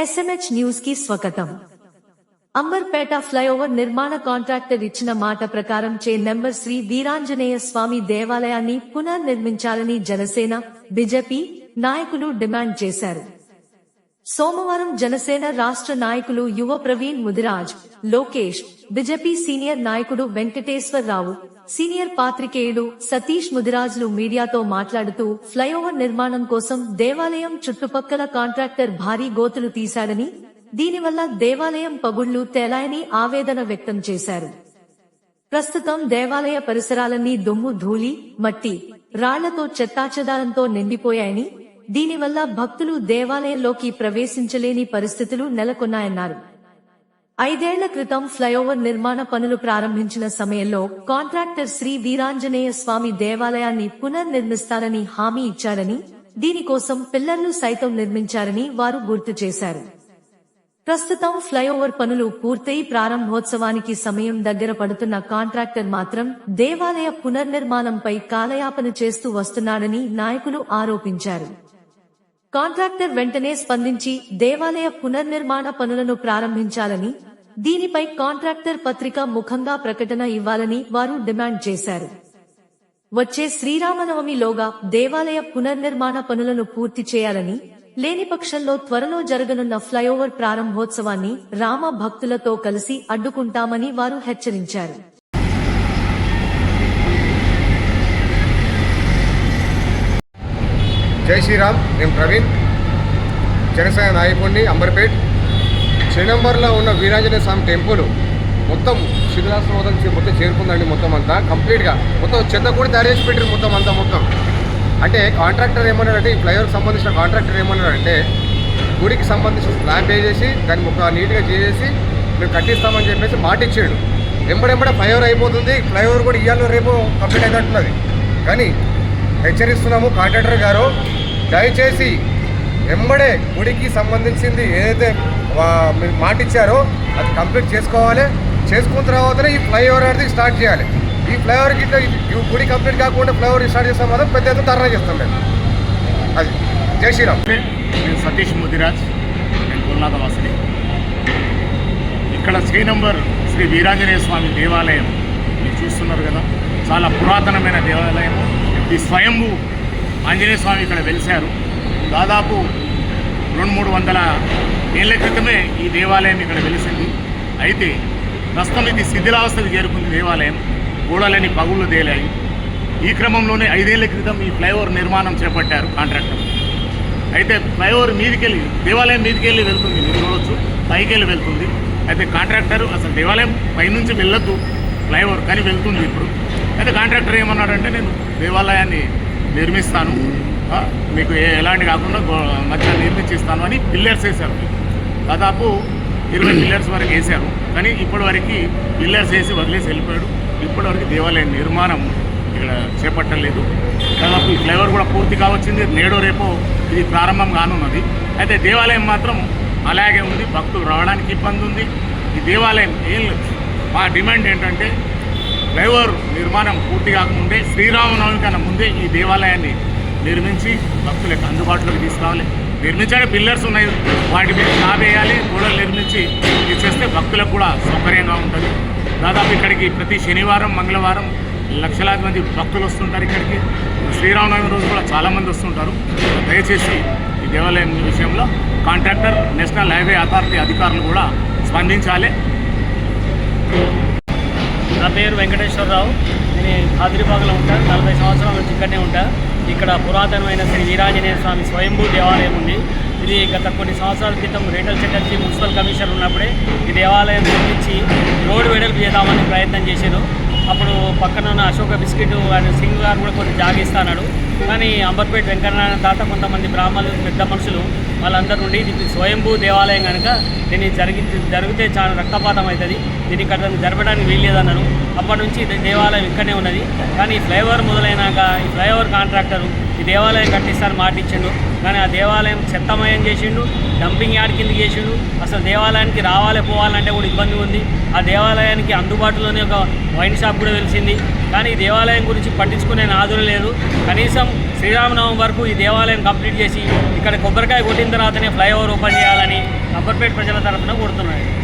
SMH న్యూస్కి స్వాగతం. Amberpet flyover నిర్మాణ కాంట్రాక్టర్ ఇచ్చిన మాట ప్రకారం చే నెంబర్ శ్రీ వీరాంజనేయ స్వామి దేవాలయాన్ని పునర్నిర్మించాలని జనసేన బీజేపీ నాయకులు డిమాండ్ చేశారు. సోమవారం జనసేన రాష్ట్ర నాయకులు యువ ప్రవీణ్ ముదిరాజ్ లోకేష్ బిజెపి సీనియర్ నాయకుడు వెంకటేశ్వరరావు సీనియర్ పాత్రికేయుడు సతీష్ ముదిరాజ్లు మీడియాతో మాట్లాడుతూ ఫ్లైఓవర్ నిర్మాణం కోసం దేవాలయం చుట్టుపక్కల కాంట్రాక్టర్ భారీ గోతులు తీశాడని దీనివల్ల దేవాలయం పగుళ్ళు తేలాయని ఆవేదన వ్యక్తం చేశారు. ప్రస్తుతం దేవాలయ పరిసరాలన్నీ దుమ్ము ధూళి మట్టి రాళ్ళతో చెత్తాచెదారంతో నిండిపోయాయని దీనివల్ల భక్తులు దేవాలయంలోకి ప్రవేశించలేని పరిస్థితులు నెలకొన్నాయన్నారు. ఐదేళ్ళ క్రితం ఫ్లైఓవర్ నిర్మాణ పనులు ప్రారంభించిన సమయంలో కాంట్రాక్టర్ శ్రీ వీరాంజనేయ స్వామి దేవాలయాన్ని పునర్నిర్మిస్తారని హామీ ఇచ్చారని దీనికోసం పిల్లర్లు సైతం నిర్మించారని వారు గుర్తు చేశారు. ప్రస్తుతం ఫ్లైఓవర్ పనులు పూర్తయి ప్రారంభోత్సవానికి సమయం దగ్గర పడుతున్న కాంట్రాక్టర్ మాత్రం దేవాలయ పునర్నిర్మాణంపై కాలయాపన చేస్తూ వస్తున్నాడని నాయకులు ఆరోపించారు. కాంట్రాక్టర్ వెంటనే స్పందించి దేవాలయ పునర్నిర్మాణ పనులను ప్రారంభించాలని దీనిపై కాంట్రాక్టర్ పత్రిక ముఖంగా ప్రకటన ఇవ్వాలని వారు డిమాండ్ చేశారు. వచ్చే శ్రీరామనవమిలోగా దేవాలయ పునర్నిర్మాణ పనులను పూర్తి చేయాలని లేని పక్షంలో త్వరలో జరగనున్న ఫ్లైఓవర్ ప్రారంభోత్సవాన్ని రామ భక్తులతో కలిసి అడ్డుకుంటామని వారు హెచ్చరించారు. జై శ్రీరామ్ నేను ప్రవీణ్ జనసేన నాయకుడిని అంబర్పేట్. శ్రీనంబర్లో ఉన్న వీరాంజనేయ స్వామి టెంపుల్ మొత్తం శిథిలాసనం మొత్తం చేరుకుందండి మొత్తం అంతా. కంప్లీట్గా మొత్తం చెత్త కూడా తయారు చేసి పెట్టారు మొత్తం అంతా మొత్తం. అంటే కాంట్రాక్టర్ ఏమన్నాడంటే ఈ ఫ్లైఓవర్కి సంబంధించిన కాంట్రాక్టర్ ఏమన్నాడంటే గుడికి సంబంధించిన స్లాబ్ వేసేసి దాన్ని ఒక నీట్గా చేసేసి మేము కట్టిస్తామని చెప్పేసి మాట ఇచ్చాడు. ఎంబడెంబడే ఫ్లైఓవర్ అయిపోతుంది ఫ్లైఓవర్ కూడా ఇవాళ రేపు కంప్లీట్ అయినట్టున్నది. కానీ హెచ్చరిస్తున్నాము కాంట్రాక్టర్ గారు దయచేసి ఎంబడే గుడికి సంబంధించింది ఏదైతే మీరు మాట ఇచ్చారో అది కంప్లీట్ చేసుకోవాలి. చేసుకున్న తర్వాతనే ఈ ఫ్లైఓవర్ అనేది స్టార్ట్ చేయాలి. ఈ ఫ్లైఓవర్ ఇట్లా ఈ గుడి కంప్లీట్ కాకుండా ఫ్లైఓవర్ స్టార్ట్ చేస్తాం కదా పెద్ద ఎత్తున ధర్నా చేస్తాం మేము. అది. జై శ్రీరామ్. నేను సతీష్ ముదిరాజ్. నేను గురునాథ వాసిని. ఇక్కడ శ్రీ నంబర్ శ్రీ వీరాంజనేయ స్వామి దేవాలయం. మీరు చూస్తున్నారు కదా చాలా పురాతనమైన దేవాలయం. ఈ స్వయంభూ ఆంజనేయ స్వామి ఇక్కడ వెలిశారు. దాదాపు రెండు మూడు వందల ఏళ్ళ క్రితమే ఈ దేవాలయం ఇక్కడ వెలిసింది. అయితే ప్రస్తుతం ఇది శిథిలావస్థకు చేరుకుంది దేవాలయం. గోడలని పగుళ్ళు తేలాయి. ఈ క్రమంలోనే ఐదేళ్ళ క్రితం ఈ ఫ్లైఓవర్ నిర్మాణం చేపట్టారు కాంట్రాక్టర్. అయితే ఫ్లైఓవర్ మీదికెళ్ళి దేవాలయం మీదికెళ్ళి వెళ్తుంది. మీరు చూడవచ్చు పైకి వెళ్ళి వెళ్తుంది. అయితే కాంట్రాక్టర్ అసలు దేవాలయం పైనుంచి వెళ్ళొద్దు. ఫ్లైఓవర్ కానీ వెళ్తుంది ఇప్పుడు. అయితే కాంట్రాక్టర్ ఏమన్నాడంటే నేను దేవాలయాన్ని నిర్మిస్తాను. మీకు ఎలాంటి కాకుండా గో- మధ్య నిర్మించిస్తాను అని పిల్లర్స్ వేశారు. దాదాపు ఇరవై పిల్లర్స్ వరకు వేశారు. కానీ ఇప్పటివరకు పిల్లర్స్ వేసి వదిలేసి వెళ్ళిపోయాడు. ఇప్పటివరకు దేవాలయం నిర్మాణం ఇక్కడ చేపట్టలేదు దాదాపు ఈ ఫ్లైఓవర్ కూడా పూర్తి కావచ్చింది. నేడో రేపో ఇది ప్రారంభం కానున్నది. అయితే దేవాలయం మాత్రం అలాగే ఉంది. భక్తులు రావడానికి ఇబ్బంది ఉంది. ఈ దేవాలయం ఏం లేదు. మా డిమాండ్ ఏంటంటే ఫ్లైఓవర్ నిర్మాణం పూర్తి కాకముందే శ్రీరామనవమి కన్నా ముందే ఈ దేవాలయాన్ని నిర్మించి భక్తులకు అందుబాటులోకి తీసుకురావాలి. నిర్మించాడే పిల్లర్స్ ఉన్నాయి. వాటి మీద స్లాబ్ వేయాలి గోడలు నిర్మించి ఇచ్చేస్తే భక్తులకు కూడా సౌకర్యంగా ఉంటుంది. దాదాపు ఇక్కడికి ప్రతి శనివారం మంగళవారం లక్షలాది మంది భక్తులు వస్తుంటారు ఇక్కడికి. శ్రీరామనవమి రోజు కూడా చాలామంది వస్తుంటారు. దయచేసి ఈ దేవాలయం విషయంలో కాంట్రాక్టర్ నేషనల్ హైవే అథారిటీ అధికారులు కూడా స్పందించాలి. నా పేరు వెంకటేశ్వరరావు. నేను ఆదిరిబాగ్లో ఉంటాను. నలభై సంవత్సరాల నుంచి ఇక్కడనే ఉంటాను ఇక్కడ పురాతనమైన శ్రీ వీరాంజనేయ స్వామి స్వయంభూ దేవాలయం ఉంది. ఇది గత కొన్ని సంవత్సరాల క్రితం రేటల్ చటర్జీ మున్సిపల్ కమిషనర్ ఉన్నప్పుడే ఈ దేవాలయం నిర్మించి రోడ్డు వెడల్పు చేద్దామని ప్రయత్నం చేశారు. అప్పుడు పక్కన ఉన్న అశోక బిస్కెట్ అండ్ సింగ్ గారు కూడా కొంచెం జాగిస్తాడు కానీ అంబర్పేట వెంకటనారాయణ తాత కొంతమంది బ్రాహ్మణులు పెద్ద మనుషులు వాళ్ళందరూ నుండి ఇది స్వయంభూ దేవాలయం కనుక దీన్ని జరిగి జరిగితే చాలా రక్తపాతం అవుతుంది. దీన్ని ఇక్కడ జరపడానికి వీల్లేదన్నారు. అప్పటి నుంచి దేవాలయం ఇక్కడనే ఉన్నది. కానీ ఫ్లైఓవర్ మొదలైనాక ఈ ఫ్లైఓవర్ కాంట్రాక్టరు ఈ దేవాలయం కట్టిస్తాను మాటిచ్చిండు కానీ ఆ దేవాలయం చెత్తమయం చేసిండు డంపింగ్ యార్డ్ కింద చేసిండు. అసలు దేవాలయానికి రావాలి పోవాలంటే కూడా ఇబ్బంది ఉంది. ఆ దేవాలయానికి అందుబాటులోనే ఒక వైన్ షాప్ కూడా వెలిసింది కానీ ఈ దేవాలయం గురించి పట్టించుకునే నాదులు లేదు. కనీసం శ్రీరామనవమి వరకు ఈ దేవాలయం కంప్లీట్ చేసి ఇక్కడ కొబ్బరికాయ కొట్టిన తర్వాతనే ఫ్లైఓవర్ ఓపెన్ చేయాలని అంబర్పేట ప్రజల తరఫున కోరుతున్నాను.